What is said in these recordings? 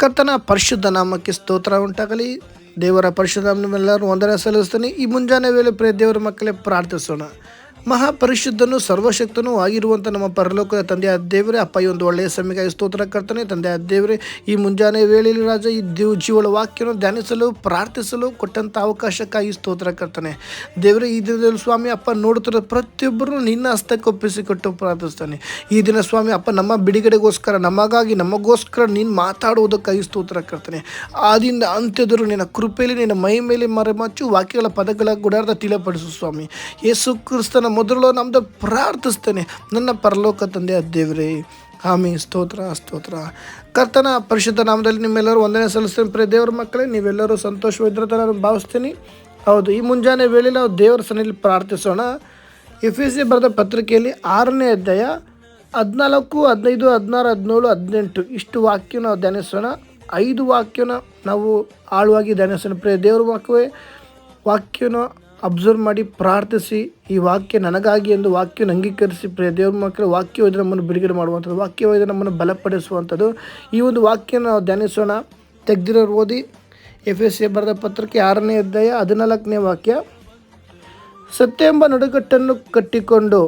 ಕರ್ತನ ಪರಿಶುದ್ಧ ನಾಮಕ್ಕೆ ಸ್ತೋತ್ರ ಉಂಟಾಗಲಿ ದೇವರ ಪರಿಶುದ್ಧ ನಾಮನೆಲ್ಲರೂ ವಂದನೆ ಸಲ್ಲಿಸ್ತಾನೆ ಈ ಮುಂಜಾನೆ ವೇಳೆ ಪ್ರಿಯ ದೇವರ ಮಕ್ಕಳೇ ಪ್ರಾರ್ಥಿಸೋಣ ಮಹಾಪರಿಶುದ್ಧನು ಸರ್ವಶಕ್ತನೂ ಆಗಿರುವಂಥ ನಮ್ಮ ಪರಲೋಕದ ತಂದೆಯ ದೇವರೇ, ಅಪ್ಪ ಒಂದು ಒಳ್ಳೆಯ ಸಮಯಕ್ಕಾಗಿ ಸ್ತೋತ್ರ ಕರ್ತಾನೆ ತಂದೆಯ ದೇವರೇ, ಈ ಮುಂಜಾನೆ ವೇಳೆಯಲ್ಲಿ ರಾಜ, ಈ ದೇವ್ ಜೀವಳ ವಾಕ್ಯವನ್ನು ಧ್ಯಾನಿಸಲು, ಪ್ರಾರ್ಥಿಸಲು ಕೊಟ್ಟಂಥ ಅವಕಾಶಕ್ಕಾಗಿ ಸ್ತೋತ್ರ ಕರ್ತಾನೆ. ದೇವರೇ, ಈ ದಿನದಲ್ಲಿ ಸ್ವಾಮಿ, ಅಪ್ಪ ನೋಡುತ್ತಿರೋ ಪ್ರತಿಯೊಬ್ಬರೂ ನಿನ್ನ ಹಸ್ತಕ್ಕೆ ಒಪ್ಪಿಸಿಕೊಟ್ಟು ಪ್ರಾರ್ಥಿಸ್ತಾನೆ. ಈ ದಿನ ಸ್ವಾಮಿ, ಅಪ್ಪ ನಮ್ಮ ಬಿಡುಗಡೆಗೋಸ್ಕರ, ನಮಗಾಗಿ, ನಮಗೋಸ್ಕರ ನೀನು ಮಾತಾಡುವುದಕ್ಕಾಗಿ ಸ್ತೋತ್ರ ಕರ್ತಾನೆ. ಆದಿಂದ ಅಂತ್ಯದರು ನಿನ್ನ ಕೃಪೆಯಲ್ಲಿ, ನಿನ್ನ ಮೈ ಮೇಲೆ ಮರೆಮಚ್ಚು ವಾಕ್ಯಗಳ ಪದಗಳ ಗುಡಾರ್ಧ ತಿಳಿಪಡಿಸು ಸ್ವಾಮಿ. ಯೇಸು ಕ್ರಿಸ್ತನ ಮೊದಲು ನಮ್ಮದು ಪ್ರಾರ್ಥಿಸ್ತೇನೆ. ನನ್ನ ಪರಲೋಕ ತಂದೆ ದೇವರೇ ಹಾಮಿ ಸ್ತೋತ್ರ ಸ್ತೋತ್ರ. ಕರ್ತನ ಪರಿಶುದ್ಧ ನಾಮದಲ್ಲಿ ನಿಮ್ಮೆಲ್ಲರೂ ಒಂದನೇ ಸಲ್ಲಿಸ್ತೇನೆ. ಪ್ರಿಯ ದೇವ್ರ ಮಕ್ಕಳೇ, ನೀವೆಲ್ಲರೂ ಸಂತೋಷವಾಗಿದ್ದರೆ ನಾನು ಭಾವಿಸ್ತೀನಿ. ಹೌದು, ಈ ಮುಂಜಾನೆ ವೇಳೆ ನಾವು ದೇವರ ಸನ್ನಿಲಿ ಪ್ರಾರ್ಥಿಸೋಣ. ಎಫ್ ಎಸ್ ಸಿ ಬರೆದ ಪತ್ರಿಕೆಯಲ್ಲಿ ಆರನೇ ಅಧ್ಯಾಯ ಹದಿನಾಲ್ಕು, ಹದಿನೈದು, ಹದಿನಾರು, ಹದಿನೇಳು, ಹದಿನೆಂಟು. ಇಷ್ಟು ವಾಕ್ಯ ನಾವು ಧ್ಯಾನಿಸೋಣ. ಐದು ವಾಕ್ಯನ ನಾವು ಆಳವಾಗಿ ಧ್ಯಾನಿಸೋಣ. ಪ್ರಿಯ ದೇವ್ರ ವಾಕ್ಯವೇ ವಾಕ್ಯನ ಅಬ್ಸರ್ವ್ ಮಾಡಿ ಪ್ರಾರ್ಥಿಸಿ ಈ ವಾಕ್ಯ ನನಗಾಗಿ ಎಂದು ವಾಕ್ಯವನ್ನು ಅಂಗೀಕರಿಸಿ ಪ್ರಿಯ ದೇವ್ರ ಮಕ್ಕಳು ವಾಕ್ಯವಾಗಿ ನಮ್ಮನ್ನು ಬಿಡುಗಡೆ ಮಾಡುವಂಥದ್ದು ವಾಕ್ಯವಾಗಿ ನಮ್ಮನ್ನು ಬಲಪಡಿಸುವಂಥದ್ದು. ಈ ಒಂದು ವಾಕ್ಯನ ನಾವು ಧ್ಯಾನಿಸೋಣ. ತೆಗೆದಿರೋರು ಓದಿ. ಎಫ್ ಎಸ್ ಎ ಬರೆದ ಪತ್ರಕ್ಕೆ ಆರನೇ ಅಧ್ಯಾಯ ಹದಿನಾಲ್ಕನೇ ವಾಕ್ಯ. ಸತ್ಯ ಎಂಬ ನಡುಕಟ್ಟನ್ನು ಕಟ್ಟಿಕೊಂಡು,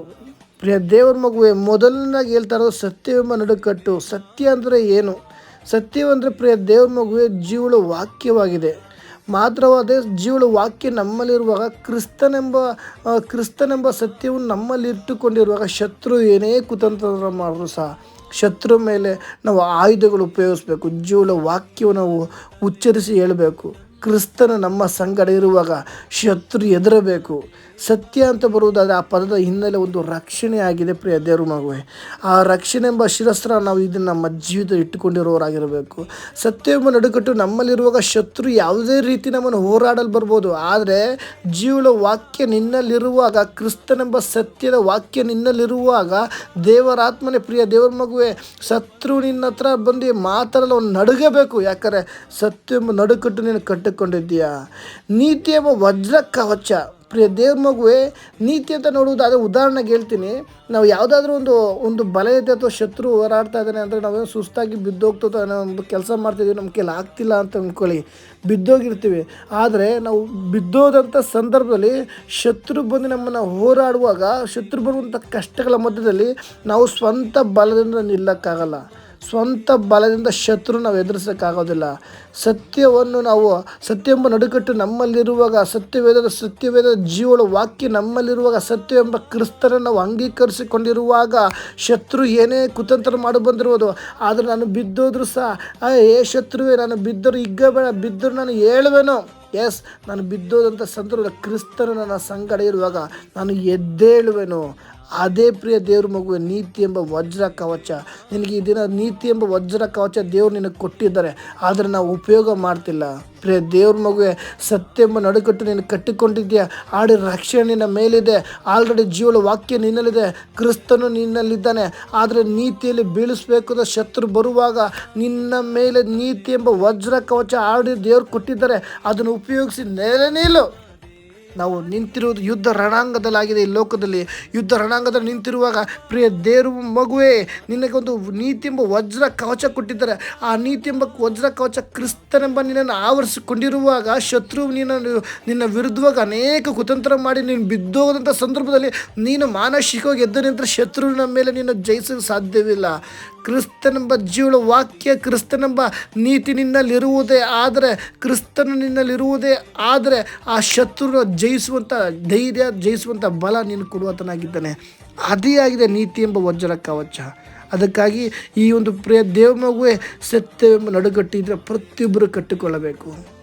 ಪ್ರಿಯ ದೇವ್ರ ಮಗುವೆ ಮೊದಲನಾಗಿ ಹೇಳ್ತಾರೋ ಸತ್ಯವೆಂಬ ನಡುಕಟ್ಟು. ಸತ್ಯ ಅಂದರೆ ಏನು? ಸತ್ಯವಂದರೆ ಪ್ರಿಯ ದೇವ್ರ ಮಗುವೆ ಜೀವಳ ವಾಕ್ಯವಾಗಿದೆ. ಮಾತ್ರವಾದ ಜೀವಳ ವಾಕ್ಯ ನಮ್ಮಲ್ಲಿರುವಾಗ ಕ್ರಿಸ್ತನೆಂಬ ಕ್ರಿಸ್ತನೆಂಬ ಸತ್ಯವನ್ನು ನಮ್ಮಲ್ಲಿ ಇಟ್ಟುಕೊಂಡಿರುವಾಗ ಶತ್ರು ಏನೇ ಕುತಂತ್ರ ಮಾಡಿದ್ರು ಸಹ ಶತ್ರು ಮೇಲೆ ನಾವು ಆಯುಧಗಳು ಉಪಯೋಗಿಸ್ಬೇಕು, ಜೀವಳ ವಾಕ್ಯವನ್ನು ನಾವು ಉಚ್ಚರಿಸಿ ಹೇಳಬೇಕು. ಕ್ರಿಸ್ತನ ನಮ್ಮ ಸಂಗಡ ಇರುವಾಗ ಶತ್ರು ಎದುರಬೇಕು. ಸತ್ಯ ಅಂತ ಬರುವುದಾದರೆ ಆ ಪದದ ಹಿನ್ನೆಲೆ ಒಂದು ರಕ್ಷಣೆ ಆಗಿದೆ ಪ್ರಿಯ ದೇವರು ಮಗುವೆ. ಆ ರಕ್ಷಣೆ ಎಂಬ ಶಿರಸ್ತ್ರ ನಾವು ಇದನ್ನು ನಮ್ಮ ಜೀವಿತ ಇಟ್ಟುಕೊಂಡಿರೋರಾಗಿರಬೇಕು. ಸತ್ಯ ಎಂಬ ನಡುಕಟ್ಟು ನಮ್ಮಲ್ಲಿರುವಾಗ ಶತ್ರು ಯಾವುದೇ ರೀತಿ ನಮ್ಮನ್ನು ಹೋರಾಡಲು ಬರ್ಬೋದು. ಆದರೆ ಜೀವಳ ವಾಕ್ಯ ನಿನ್ನಲ್ಲಿರುವಾಗ, ಕ್ರಿಸ್ತನೆಂಬ ಸತ್ಯದ ವಾಕ್ಯ ನಿನ್ನಲ್ಲಿರುವಾಗ ದೇವರಾತ್ಮನೆ ಪ್ರಿಯ ದೇವರ ಮಗುವೆ, ಶತ್ರು ನಿನ್ನ ಹತ್ರ ಬಂದು ಮಾತಾಡಲು ಅವನು ನಡುಗಬೇಕು. ಯಾಕಂದರೆ ಸತ್ಯ ಎಂಬ ನಡುಕಟ್ಟು ನೀನು ಕಟ್ಟಿಕೊಂಡಿದ್ದೀಯಾ? ನೀತಿ ಎಂಬ ವಜ್ರ ಕವಚ ಪ್ರಿಯ ದೇವ್ರ ಮಗುವೆ, ನೀತಿ ಅಂತ ನೋಡುವುದಾದರೆ ಉದಾಹರಣೆಗೆ ಹೇಳ್ತೀನಿ. ನಾವು ಯಾವುದಾದ್ರೂ ಒಂದು ಒಂದು ಬಲ ಇದೆ ಅಥವಾ ಶತ್ರು ಹೋರಾಡ್ತಾ ಇದ್ದಾನೆ ಅಂದರೆ ನಾವೇನು ಸುಸ್ತಾಗಿ ಬಿದ್ದೋಗ್ತದೋ ಒಂದು ಕೆಲಸ ಮಾಡ್ತಿದ್ದೀವಿ ನಮ್ಮ ಕೈಲಿ ಆಗ್ತಿಲ್ಲ ಅಂತ ಅಂದ್ಕೊಳ್ಳಿ. ಬಿದ್ದೋಗಿರ್ತೀವಿ. ಆದರೆ ನಾವು ಬಿದ್ದೋದಂಥ ಸಂದರ್ಭದಲ್ಲಿ ಶತ್ರು ಬಂದು ನಮ್ಮನ್ನು ಹೋರಾಡುವಾಗ, ಶತ್ರು ಬರುವಂಥ ಕಷ್ಟಗಳ ಮಧ್ಯದಲ್ಲಿ ನಾವು ಸ್ವಂತ ಬಲದಿಂದ ನಿಲ್ಲಕ್ಕಾಗಲ್ಲ. ಸ್ವಂತ ಬಲದಿಂದ ಶತ್ರು ನಾವು ಎದುರಿಸೋಕ್ಕಾಗೋದಿಲ್ಲ. ಸತ್ಯವನ್ನು ನಾವು ಸತ್ಯ ಎಂಬ ನಡುಕಟ್ಟು ನಮ್ಮಲ್ಲಿರುವಾಗ, ಸತ್ಯವೇದದ ಸತ್ಯವೇದ ಜೀವಳ ವಾಕ್ಯ ನಮ್ಮಲ್ಲಿರುವಾಗ ಸತ್ಯ ಎಂಬ ಕ್ರಿಸ್ತರನ್ನು ನಾವು ಅಂಗೀಕರಿಸಿಕೊಂಡಿರುವಾಗ ಶತ್ರು ಏನೇ ಕುತಂತ್ರ ಮಾಡಿ ಬಂದಿರ್ಬೋದು ಆದರೆ ನಾನು ಬಿದ್ದೋದ್ರು ಸಹ ಏ ಶತ್ರುವೇ, ನಾನು ಬಿದ್ದರು ಇಗ್ಗಬೇಡ, ಬಿದ್ದರು ನಾನು ಹೇಳುವೆನೋ ಎಸ್, ನಾನು ಬಿದ್ದೋದಂಥ ಸಂದರ್ಭದಲ್ಲಿ ಕ್ರಿಸ್ತನ ನನ್ನ ಸಂಗಡ ಇರುವಾಗ ನಾನು ಎದ್ದೇಳುವೆನು. ಅದೇ ಪ್ರಿಯ ದೇವ್ರ ಮಗುವೆ ನೀತಿ ಎಂಬ ವಜ್ರ ಕವಚ. ನಿನಗೆ ಈ ದಿನ ನೀತಿ ಎಂಬ ವಜ್ರ ಕವಚ ದೇವ್ರು ನಿನಗೆ ಕೊಟ್ಟಿದ್ದಾರೆ. ಆದರೆ ನಾವು ಉಪಯೋಗ ಮಾಡ್ತಿಲ್ಲ. ಪ್ರಿಯ ದೇವ್ರ ಮಗುವೆ ಸತ್ಯ ಎಂಬ ನಡುಕಟ್ಟು ನೀನು ಕಟ್ಟಿಕೊಂಡಿದ್ದೀಯಾ? ಆಡಿ ರಕ್ಷಣೆ ನಿನ್ನ ಮೇಲಿದೆ. ಆಲ್ರೆಡಿ ಜೀವಳ ವಾಕ್ಯ ನಿನ್ನಲ್ಲಿದೆ. ಕ್ರಿಸ್ತನು ನಿನ್ನಲ್ಲಿದ್ದಾನೆ. ಆದರೆ ನೀತಿಯಲ್ಲಿ ಬೀಳಿಸಬೇಕು ಶತ್ರು ಬರುವಾಗ ನಿನ್ನ ಮೇಲೆ ನೀತಿ ಎಂಬ ವಜ್ರ ಕವಚ ಆಡಿ ದೇವ್ರು ಕೊಟ್ಟಿದ್ದಾರೆ. ಅದನ್ನು ಉಪಯೋಗಿಸಿ ನೆಲೆ ನಿಲ್ಲು. ನಾವು ನಿಂತಿರುವುದು ಯುದ್ಧ ರಣಾಂಗದಲ್ಲಾಗಿದೆ ಈ ಲೋಕದಲ್ಲಿ. ಯುದ್ಧ ರಣಾಂಗದಲ್ಲಿ ನಿಂತಿರುವಾಗ, ಪ್ರಿಯ ದೇವ್ರ ಮಗುವೇ ನಿನಗೊಂದು ನೀತಿಂಬ ವಜ್ರ ಕವಚ ಕೊಟ್ಟಿದ್ದಾರೆ. ಆ ನೀತಿ ಎಂಬ ವಜ್ರ ಕವಚ ಕ್ರಿಸ್ತನೆಂಬ ನಿನ್ನನ್ನು ಆವರಿಸಿಕೊಂಡಿರುವಾಗ, ಶತ್ರು ನೀನನ್ನು ನಿನ್ನ ವಿರುದ್ಧವಾಗಿ ಅನೇಕ ಕುತಂತ್ರ ಮಾಡಿ ನೀನು ಬಿದ್ದೋದಂಥ ಸಂದರ್ಭದಲ್ಲಿ ನೀನು ಮಾನಸಿಕವಾಗಿ ಎದ್ದ ನಿಂತರ ಶತ್ರುವಿನ ಮೇಲೆ ನೀನು ಜಯಿಸಲು ಸಾಧ್ಯವಿಲ್ಲ. ಕ್ರಿಸ್ತನೆಂಬ ಜೀವಳ ವಾಕ್ಯ, ಕ್ರಿಸ್ತನೆಂಬ ನೀತಿ ನಿನ್ನಲ್ಲಿರುವುದೇ ಆದರೆ, ಕ್ರಿಸ್ತನ ನಿನ್ನಲ್ಲಿರುವುದೇ ಆದರೆ ಆ ಶತ್ರುನ ಜಯಿಸುವಂಥ ಧೈರ್ಯ, ಜಯಿಸುವಂಥ ಬಲ ನೀನು ಕೊಡುವತನಾಗಿದ್ದಾನೆ. ಅದೇ ಆಗಿದೆ ನೀತಿ ಎಂಬ ವಜ್ರ ಕವಚ. ಅದಕ್ಕಾಗಿ ಈ ಒಂದು ಪ್ರಿಯ ದೇವ ಮಗುವೆ ಸತ್ಯವೆಂಬ ನಡುಗಟ್ಟಿದ್ರೆ ಪ್ರತಿಯೊಬ್ಬರು ಕಟ್ಟಿಕೊಳ್ಳಬೇಕು.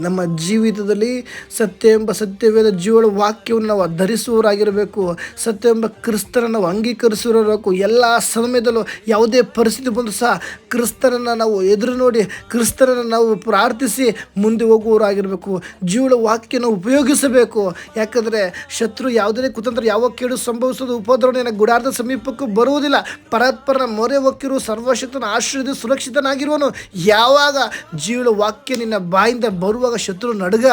ನಮ್ಮ ಜೀವಿತದಲ್ಲಿ ಸತ್ಯ ಎಂಬ ಸತ್ಯವೇದ ಜೀವಳ ವಾಕ್ಯವನ್ನು ನಾವು ಧರಿಸುವವರಾಗಿರಬೇಕು. ಸತ್ಯ ಎಂಬ ಕ್ರಿಸ್ತರನ್ನು ನಾವು ಅಂಗೀಕರಿಸಿರಬೇಕು ಎಲ್ಲ ಸಮಯದಲ್ಲೂ ಯಾವುದೇ ಪರಿಸ್ಥಿತಿ ಬಂದರೂ ಸಹ ಕ್ರಿಸ್ತರನ್ನು ನಾವು ಎದುರು ನೋಡಿ ಕ್ರಿಸ್ತರನ್ನು ನಾವು ಪ್ರಾರ್ಥಿಸಿ ಮುಂದೆ ಹೋಗುವವರಾಗಿರಬೇಕು. ಜೀವಳ ವಾಕ್ಯನ ಉಪಯೋಗಿಸಬೇಕು. ಯಾಕಂದರೆ ಶತ್ರು ಯಾವುದೇ ಕುತಂತ್ರ ಯಾವ ಕೇಡು ಸಂಭವಿಸೋದು ಉಪದ್ರವಣೆಯನ್ನು ಗುಡಾರದ ಸಮೀಪಕ್ಕೂ ಬರುವುದಿಲ್ಲ. ಪರಸ್ಪರನ ಮೊರೆ ಹೊಕ್ಕಿರು ಸರ್ವಶಕ್ತನ ಆಶ್ರಯದ ಸುರಕ್ಷಿತನಾಗಿರುವನು ಯಾವಾಗ ಜೀವಳ ವಾಕ್ಯ ನಿನ್ನ ಬಾಯಿಂದ ಬರುವಾಗ ಶತ್ರು ನಡುಗ.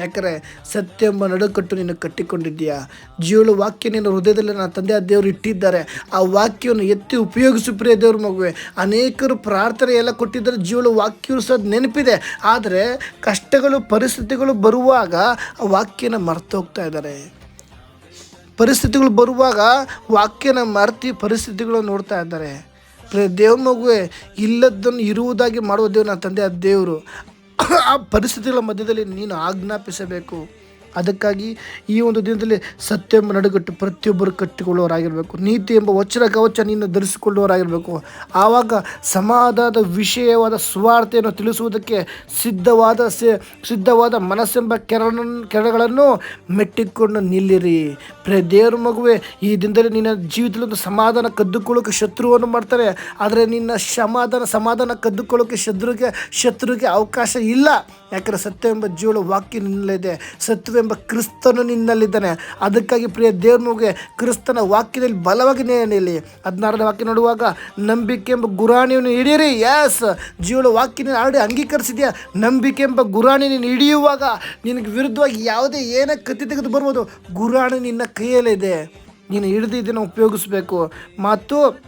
ಯಾಕಂದರೆ ಸತ್ಯ ಎಂಬ ನಡುಕಟ್ಟು ನೀನು ಕಟ್ಟಿಕೊಂಡಿದ್ದೀಯಾ? ಜೀವಳ ವಾಕ್ಯ ನಿನ್ನ ಹೃದಯದಲ್ಲಿ ನನ್ನ ತಂದೆ ದೇವರು ಇಟ್ಟಿದ್ದಾರೆ. ಆ ವಾಕ್ಯವನ್ನು ಎತ್ತಿ ಉಪಯೋಗಿಸು ಪ್ರಿಯ ದೇವ್ರ ಮಗುವೆ. ಅನೇಕರು ಪ್ರಾರ್ಥನೆ ಎಲ್ಲ ಕೊಟ್ಟಿದ್ದಾರೆ, ಜೀವಳ ವಾಕ್ಯವು ಸಹ ನೆನಪಿದೆ. ಆದರೆ ಕಷ್ಟಗಳು, ಪರಿಸ್ಥಿತಿಗಳು ಬರುವಾಗ ಆ ವಾಕ್ಯನ ಮರ್ತೋಗ್ತಾ ಇದ್ದಾರೆ. ಪರಿಸ್ಥಿತಿಗಳು ಬರುವಾಗ ವಾಕ್ಯನ ಮರ್ತಿ ಪರಿಸ್ಥಿತಿಗಳು ನೋಡ್ತಾ ಇದ್ದಾರೆ. ದೇವ್ರ ಮಗುವೆ ಇಲ್ಲದನ್ನು ಇರುವುದಾಗಿ ಮಾಡುವ ದೇವ್ರು ನನ್ನ ತಂದೆ ಆ ದೇವರು. ಆ ಪರಿಸ್ಥಿತಿಗಳ ಮಧ್ಯದಲ್ಲಿ ನೀನು ಆಜ್ಞಾಪಿಸಬೇಕು. ಅದಕ್ಕಾಗಿ ಈ ಒಂದು ದಿನದಲ್ಲಿ ಸತ್ಯ ಎಂಬ ನಡುಗಟ್ಟು ಪ್ರತಿಯೊಬ್ಬರು ಕಟ್ಟಿಕೊಳ್ಳುವವರಾಗಿರಬೇಕು. ನೀತಿ ಎಂಬ ವಚನ ಕವಚ ನೀನು ಧರಿಸಿಕೊಳ್ಳುವವರಾಗಿರಬೇಕು. ಆವಾಗ ಸಮಾಧಾನದ ವಿಷಯವಾದ ಸುವಾರ್ತೆಯನ್ನು ತಿಳಿಸುವುದಕ್ಕೆ ಸಿದ್ಧವಾದ ಸಿದ್ಧವಾದ ಮನಸ್ಸೆಂಬ ಕೆರಣ ಕೆರಗಳನ್ನು ಮೆಟ್ಟಿಕೊಂಡು ನಿಲ್ಲಿರಿ. ಪ್ರೇ, ದೇವರ ಮಗುವೆ, ಈ ದಿನದಲ್ಲಿ ನಿನ್ನ ಜೀವಿತದಲ್ಲಿ ಸಮಾಧಾನ ಕದ್ದುಕೊಳ್ಳೋಕೆ ಶತ್ರುವನ್ನು ಮಾಡ್ತಾರೆ. ಆದರೆ ನಿನ್ನ ಸಮಾಧಾನ ಸಮಾಧಾನ ಕದ್ದುಕೊಳ್ಳೋಕೆ ಶತ್ರುಗೆ ಶತ್ರುಗೆ ಅವಕಾಶ ಇಲ್ಲ. ಯಾಕಂದರೆ ಸತ್ಯ ಎಂಬ ಜೀವಳ ವಾಕ್ಯ ನಿನ್ನಲ್ಲಿದೆ ಸತ್ಯವೆಂಬ ಕ್ರಿಸ್ತನು ನಿನ್ನಲ್ಲಿದ್ದಾನೆ. ಅದಕ್ಕಾಗಿ ಪ್ರಿಯ ದೇವ್ರ ಕ್ರಿಸ್ತನ ವಾಕ್ಯದಲ್ಲಿ ಬಲವಾಗಿ ನೆನೆಯಲ್ಲಿ ಹದಿನಾರನೇ ವಾಕ್ಯ ನೋಡುವಾಗ ನಂಬಿಕೆ ಎಂಬ ಗುರಾಣಿಯನ್ನು ಹಿಡಿಯಿರಿ. ಎಸ್ ಜೀವನ ವಾಕ್ಯ ಆಲ್ರೆಡಿ ಅಂಗೀಕರಿಸಿದೆಯಾ? ನಂಬಿಕೆ ಎಂಬ ಗುರಾಣಿ ನೀನು ಹಿಡಿಯುವಾಗ, ನಿನಗೆ ವಿರುದ್ಧವಾಗಿ ಯಾವುದೇ ಏನೇ ಕತ್ತಿ ತೆಗೆದು ಬರ್ಬೋದು. ಗುರಾಣಿ ನಿನ್ನ ಕೈಯಲ್ಲಿದೆ. ನೀನು ಹಿಡಿದು ಇದನ್ನು ಉಪಯೋಗಿಸ್ಬೇಕು. ಮತ್ತು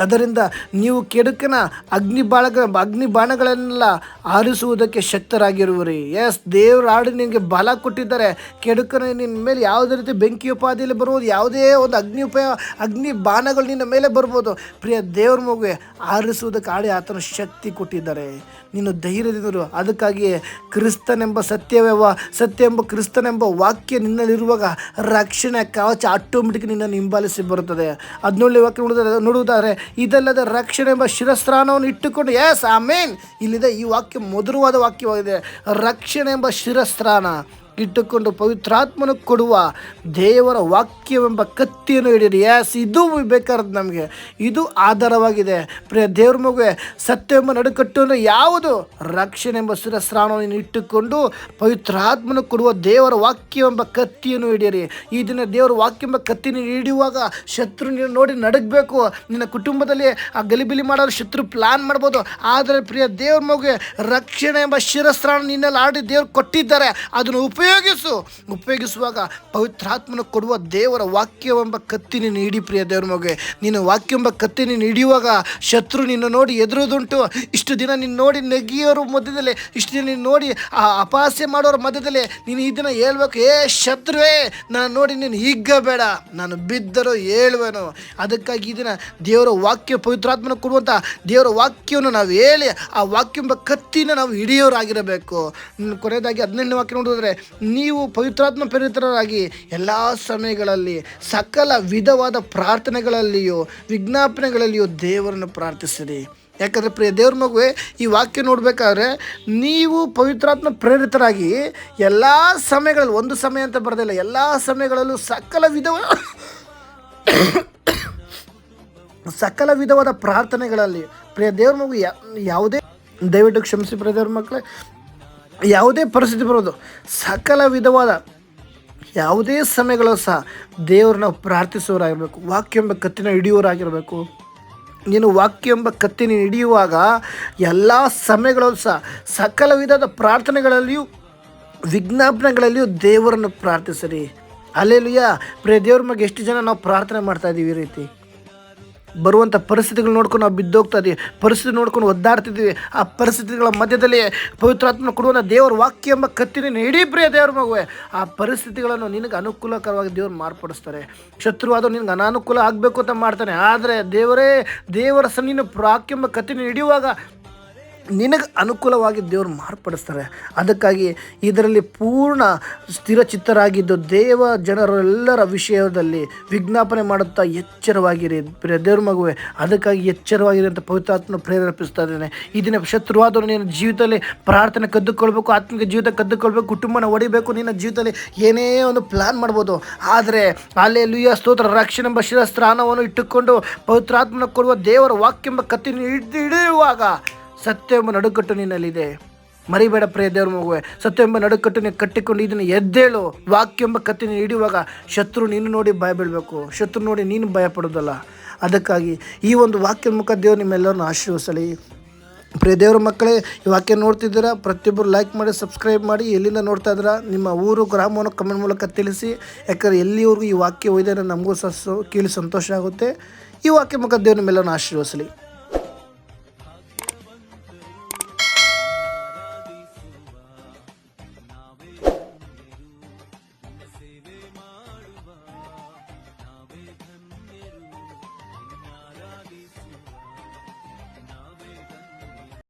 ಅದರಿಂದ ನೀವು ಕೆಡುಕನ ಅಗ್ನಿ ಬಾಳಗ, ಅಗ್ನಿ ಬಾಣಗಳನ್ನೆಲ್ಲ ಆರಿಸುವುದಕ್ಕೆ ಶಕ್ತರಾಗಿರುವಿರಿ. ಎಸ್ ದೇವರ ಆಡು ನಿಮಗೆ ಬಲ ಕೊಟ್ಟಿದ್ದಾರೆ. ಕೆಡುಕನ ನಿನ್ನ ಮೇಲೆ ಯಾವುದೇ ರೀತಿ ಬೆಂಕಿ ಉಪಾದಿಯಲ್ಲಿ ಬರ್ಬೋದು ಯಾವುದೇ ಒಂದು ಅಗ್ನಿ ಉಪಯ, ಅಗ್ನಿ ಬಾಣಗಳು ನಿನ್ನ ಮೇಲೆ ಬರ್ಬೋದು. ಪ್ರಿಯ ದೇವ್ರ ಮಗುವೆ, ಆರಿಸುವುದಕ್ಕೆ ಆಡಿ ಆತನ ಶಕ್ತಿ ಕೊಟ್ಟಿದ್ದಾರೆ. ನೀನು ಧೈರ್ಯದಿಂದರು ಅದಕ್ಕಾಗಿ ಕ್ರಿಸ್ತನೆಂಬ ಸತ್ಯವೆವ ಸತ್ಯ ಎಂಬ ಕ್ರಿಸ್ತನೆಂಬ ವಾಕ್ಯ ನಿನ್ನಲ್ಲಿರುವಾಗ ರಕ್ಷಣೆ, ಕವಚ ಆಟೋಮೆಟಿಕ್ ನಿನ್ನನ್ನು ಹಿಂಬಾಲಿಸಿ ಬರುತ್ತದೆ. ಅದನ್ನೊಳ್ಳೆ ವಾಕ್ಯ ನೋಡಿದರೆ ನೋಡುವುದಾದರೆ ಇದಲ್ಲದೆ ರಕ್ಷಣೆ ಎಂಬ ಶಿರಸ್ತ್ರಾನವನ್ನು ಇಟ್ಟುಕೊಂಡು ಎಸ್ ಆಮೇನ್ ಇಲ್ಲಿದೆ ಈ ವಾಕ್ಯ, ಮಧುರವಾದ ವಾಕ್ಯವಾಗಿದೆ. ರಕ್ಷಣೆ ಎಂಬ ಶಿರಸ್ತ್ರಾಣ ಇಟ್ಟುಕೊಂಡು ಪವಿತ್ರಾತ್ಮನ ಕೊಡುವ ದೇವರ ವಾಕ್ಯವೆಂಬ ಕತ್ತಿಯನ್ನು ಹಿಡಿಯಿರಿ. ಎಸ್ ಇದು ಬೇಕಾರದು ನಮಗೆ. ಇದು ಆಧಾರವಾಗಿದೆ. ಪ್ರಿಯ ದೇವ್ರ ಮಗುವೆ, ಸತ್ಯವೆಂಬ ನಡುಕಟ್ಟು ಅಂದರೆ ಯಾವುದು? ರಕ್ಷಣೆ ಎಂಬ ಶಿರಸ್ರಾಣವನ್ನು ಇಟ್ಟುಕೊಂಡು ಪವಿತ್ರಾತ್ಮನ ಕೊಡುವ ದೇವರ ವಾಕ್ಯವೆಂಬ ಕತ್ತಿಯನ್ನು ಹಿಡಿಯಿರಿ. ಈ ದಿನ ದೇವರ ವಾಕ್ಯ ಎಂಬ ಕತ್ತಿನ ಹಿಡಿಯುವಾಗ ಶತ್ರು ನೋಡಿ ನಡಗಬೇಕು. ನಿನ್ನ ಕುಟುಂಬದಲ್ಲಿ ಆ ಗಲಿಬಿಲಿ ಮಾಡಲು ಶತ್ರು ಪ್ಲಾನ್ ಮಾಡ್ಬೋದು. ಆದರೆ ಪ್ರಿಯ ದೇವ್ರ ಮಗುವೆ ರಕ್ಷಣೆ ಎಂಬ ಶಿರಸ್ರಾಣ ನಿನ್ನಲ್ಲಿ ಆಡಿ ದೇವ್ರು ಕೊಟ್ಟಿದ್ದಾರೆ. ಅದನ್ನು ಉಪಯೋಗಿಸು. ಉಪಯೋಗಿಸುವಾಗ ಪವಿತ್ರಾತ್ಮನ ಕೊಡುವ ದೇವರ ವಾಕ್ಯವೆಂಬ ಕತ್ತಿ ನೀನು ಹಿಡಿ ಪ್ರಿಯ ದೇವ್ರ ಮಗುವೆ ನೀನು ವಾಕ್ಯವೆಂಬ ಕತ್ತಿ ನೀನು ಹಿಡಿಯುವಾಗ ಶತ್ರು ನಿನ್ನ ನೋಡಿ ಎದುರುದುಂಟು. ಇಷ್ಟು ದಿನ ನೀನು ನೋಡಿ ನೆಗಿಯೋರ ಮಧ್ಯದಲ್ಲಿ, ಇಷ್ಟು ದಿನ ನೀನು ನೋಡಿ ಆ ಅಪಹಾಸ್ಯ ಮಾಡೋರ ಮಧ್ಯದಲ್ಲಿ ನೀನು ಈ ದಿನ ಹೇಳ್ಬೇಕು, ಏ ಶತ್ರುವೇ ನಾನು ನೋಡಿ ನೀನು ಹಿಗ್ಗಬೇಡ ನಾನು ಬಿದ್ದರೂ ಹೇಳುವೆನು ಅದಕ್ಕಾಗಿ ಈ ದಿನ ದೇವರ ವಾಕ್ಯ ಪವಿತ್ರಾತ್ಮನ ಕೊಡುವಂಥ ದೇವರ ವಾಕ್ಯವನ್ನು ನಾವು ಹೇಳಿ, ಆ ವಾಕ್ಯ ಎಂಬ ಕತ್ತಿನ ನಾವು ಹಿಡಿಯೋರಾಗಿರಬೇಕು. ಕೊನೆಯದಾಗಿ ಹದಿನೆಂಟನೇ ವಾಕ್ಯ ನೋಡಿದ್ರೆ ನೀವು ಪವಿತ್ರಾತ್ಮ ಪ್ರೇರಿತರಾಗಿ ಎಲ್ಲ ಸಮಯಗಳಲ್ಲಿ ಸಕಲ ವಿಧವಾದ ಪ್ರಾರ್ಥನೆಗಳಲ್ಲಿಯೂ ವಿಜ್ಞಾಪನೆಗಳಲ್ಲಿಯೂ ದೇವರನ್ನು ಪ್ರಾರ್ಥಿಸಿರಿ ಯಾಕಂದರೆ ಪ್ರಿಯ ದೇವ್ರ ಮಗುವೆ ಈ ವಾಕ್ಯ ನೋಡಬೇಕಾದ್ರೆ ನೀವು ಪವಿತ್ರಾತ್ಮ ಪ್ರೇರಿತರಾಗಿ ಎಲ್ಲ ಸಮಯಗಳಲ್ಲಿ ಒಂದು ಸಮಯ ಅಂತ ಬರೋದಿಲ್ಲ ಎಲ್ಲ ಸಮಯಗಳಲ್ಲೂ ಸಕಲ ವಿಧವ ಸಕಲ ವಿಧವಾದ ಪ್ರಾರ್ಥನೆಗಳಲ್ಲಿ ಪ್ರಿಯ ದೇವ್ರ ಮಗು ಯಾವುದೇ ದಯವಿಟ್ಟು ಕ್ಷಮಿಸಿ ಪ್ರಿಯ ದೇವ್ರ ಮಕ್ಕಳೇ ಯಾವುದೇ ಪರಿಸ್ಥಿತಿ ಬರೋದು, ಸಕಲ ವಿಧವಾದ ಯಾವುದೇ ಸಮಯಗಳು ಸಹ ದೇವ್ರನ್ನ ಪ್ರಾರ್ಥಿಸೋರಾಗಿರಬೇಕು ವಾಕ್ಯ ಎಂಬ ಕತ್ತಿನ ಹಿಡಿಯೋರಾಗಿರಬೇಕು ನೀನು ವಾಕ್ಯ ಎಂಬ ಕತ್ತಿನ ಹಿಡಿಯುವಾಗ ಎಲ್ಲ ಸಮಯಗಳಲ್ಲೂ ಸಹ ಸಕಲ ವಿಧದ ಪ್ರಾರ್ಥನೆಗಳಲ್ಲಿಯೂ, ವಿಜ್ಞಾಪನೆಗಳಲ್ಲಿಯೂ ದೇವರನ್ನು ಪ್ರಾರ್ಥಿಸಿರಿ. ಅಲ್ಲೆಲುಯ್ಯ. ಪ್ರೇ ದೇವ್ರ ಮಗ ಎಷ್ಟು ಜನ ನಾವು ಪ್ರಾರ್ಥನೆ ಮಾಡ್ತಾ ಇದ್ದೀವಿ ಈ ರೀತಿ. ಬರುವಂಥ ಪರಿಸ್ಥಿತಿಗಳು ನೋಡ್ಕೊಂಡು ನಾವು ಬಿದ್ದೋಗ್ತಾ ಇದ್ದೀವಿ ಪರಿಸ್ಥಿತಿ ನೋಡ್ಕೊಂಡು ಒದ್ದಾಡ್ತಿದ್ದೀವಿ ಆ ಪರಿಸ್ಥಿತಿಗಳ ಮಧ್ಯದಲ್ಲಿ ಪವಿತ್ರಾತ್ಮನ ಕೊಡುವಂಥ ದೇವರ ವಾಕ್ಯ ಎಂಬ ಕತ್ತಿನ ಇಡೀ ಪ್ರಿಯ ದೇವ್ರ ಮಗುವೆ, ಆ ಪರಿಸ್ಥಿತಿಗಳನ್ನು ನಿನಗೆ ಅನುಕೂಲಕರವಾಗಿ ದೇವರು ಮಾರ್ಪಡಿಸ್ತಾರೆ. ಶತ್ರುವಾದ ನಿನಗೆ ಅನಾನುಕೂಲ ಆಗಬೇಕು ಅಂತ ಮಾಡ್ತಾನೆ. ಆದರೆ ದೇವರೇ, ದೇವರ ಸನ್ನಿನ ಎಂಬ ಕತ್ತಿನ ಹಿಡಿಯುವಾಗ ನಿನಗೆ ಅನುಕೂಲವಾಗಿ ದೇವರು ಮಾರ್ಪಡಿಸ್ತಾರೆ. ಅದಕ್ಕಾಗಿ ಇದರಲ್ಲಿ ಪೂರ್ಣ ಸ್ಥಿರಚಿತ್ತರಾಗಿದ್ದು ದೇವ ಜನರೆಲ್ಲರ ವಿಷಯದಲ್ಲಿ ವಿಜ್ಞಾಪನೆ ಮಾಡುತ್ತಾ ಎಚ್ಚರವಾಗಿರಿ ದೇವ್ರ ಮಗುವೆ. ಅದಕ್ಕಾಗಿ ಎಚ್ಚರವಾಗಿರಿ ಅಂತ ಪವಿತ್ರಾತ್ಮ ಪ್ರೇರೇಪಿಸ್ತಾ ಇದ್ದೇನೆ. ಈ ದಿನ ಶತ್ರುವಾದವರು ನಿನ್ನ ಜೀವಿತದಲ್ಲಿ ಪ್ರಾರ್ಥನೆ ಕದ್ದುಕೊಳ್ಬೇಕು ಆತ್ಮಿಕ ಜೀವಿತ ಕದ್ದುಕೊಳ್ಬೇಕು, ಕುಟುಂಬನ ಹೊಡಿಬೇಕು ನಿನ್ನ ಜೀವಿತದಲ್ಲಿ ಏನೇ ಒಂದು ಪ್ಲಾನ್ ಮಾಡ್ಬೋದು. ಆದರೆ ಅಲ್ಲೇ ಲುಯ್ಯ ಸ್ತೋತ್ರ ರಕ್ಷಣೆ ಎಂಬ ಶಿರಸ್ತ್ರಾನವನ್ನು ಇಟ್ಟುಕೊಂಡು ಪವಿತ್ರಾತ್ಮನ ಕೊಡುವ ದೇವರ ವಾಕ್ಯ ಎಂಬ ಕತ್ತಿನ ಹಿಡಿದು ಹಿಡಿಯುವಾಗ ಸತ್ಯ ಎಂಬ ನಡುಕಟ್ಟು ನಿನ್ನಲ್ಲಿದೆ. ಮರಿಬೇಡ ಪ್ರಿಯ ದೇವ್ರ ಮಗುವೆ ಸತ್ಯ ಎಂಬ ನಡುಕಟ್ಟು ನೀನು ಕಟ್ಟಿಕೊಂಡು ಇದನ್ನು ಎದ್ದೇಳು. ವಾಕ್ಯ ಎಂಬ ಕತ್ತಿನ ಹಿಡಿಯುವಾಗ ಶತ್ರು ನೀನು ನೋಡಿ ಭಯ ಬೀಳಬೇಕು. ಶತ್ರು ನೋಡಿ ನೀನು ಭಯ ಪಡೋದಲ್ಲ ಅದಕ್ಕಾಗಿ ಈ ಒಂದು ವಾಕ್ಯದ ಮುಖ ದೇವರು ನಿಮ್ಮೆಲ್ಲರನ್ನು ಆಶೀರ್ವಿಸಲಿ ಪ್ರಿಯ ದೇವರ ಮಕ್ಕಳೇ, ಈ ವಾಕ್ಯ ನೋಡ್ತಿದ್ದೀರಾ? ಪ್ರತಿಯೊಬ್ಬರು ಲೈಕ್ ಮಾಡಿ ಸಬ್ಸ್ಕ್ರೈಬ್ ಮಾಡಿ. ಎಲ್ಲಿಂದ ನೋಡ್ತಾ ಇದ್ದೀರಾ? ನಿಮ್ಮ ಊರು, ಗ್ರಾಮವನ್ನು ಕಮೆಂಟ್ ಮೂಲಕ ತಿಳಿಸಿ. ಯಾಕಂದರೆ ಎಲ್ಲಿವರೆಗೂ ಈ ವಾಕ್ಯ ಒಯ್ದರೆ ನಮಗೂ ಸಹ ಕೇಳಿ ಸಂತೋಷ ಆಗುತ್ತೆ. ಈ ವಾಕ್ಯ ಮುಖ ದೇವರು ನಿಮ್ಮೆಲ್ಲರನ್ನು ಆಶೀರ್ವಸಲಿ